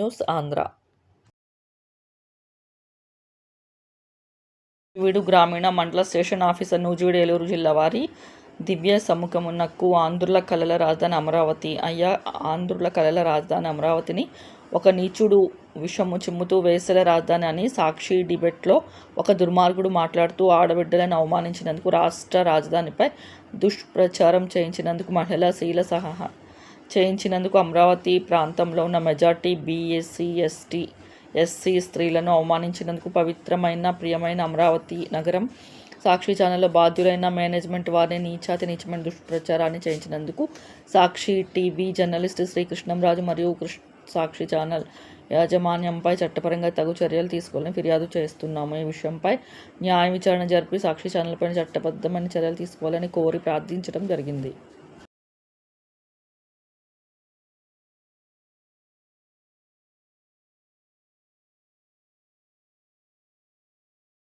News Andhra. Nuzvid గ్రామీణ మండల station officer Nuzvid Eluru జిల్లా వారి దివ్య సముఖమునకు ఆంధ్రుల కళల రాజధాని అమరావతి అయ్యా ఆంధ్రుల కళల రాజధాని అమరావతిని ఒక నీచుడు విషము చిమ్ముతూ వేసల రాజధాని అని సాక్షి డిబేట్లో ఒక దుర్మార్గుడు మాట్లాడుతూ ఆడబిడ్డలను అవమానించినందుకు రాష్ట్ర రాజధానిపై దుష్ప్రచారం చేయించినందుకు మహిళా శీల సహా చేయించినందుకు అమరావతి ప్రాంతంలో ఉన్న మెజార్టీ బీఎస్సీ ఎస్టీ ఎస్సీ స్త్రీలను అవమానించినందుకు పవిత్రమైన ప్రియమైన అమరావతి నగరం సాక్షి ఛానల్లో బాధ్యులైన మేనేజ్మెంట్ వారిని నీచాతి నీచమైన దుష్ప్రచారాన్ని చేయించినందుకు సాక్షి టీవీ జర్నలిస్ట్ శ్రీ కృష్ణంరాజు మరియు కృష్ సాక్షి ఛానల్ యాజమాన్యంపై చట్టపరంగా తగు చర్యలు తీసుకోవాలని ఫిర్యాదు చేస్తున్నాము. ఈ విషయంపై న్యాయ విచారణ జరిపి సాక్షి ఛానల్పై చట్టబద్ధమైన చర్యలు తీసుకోవాలని కోరి ప్రార్థించడం జరిగింది.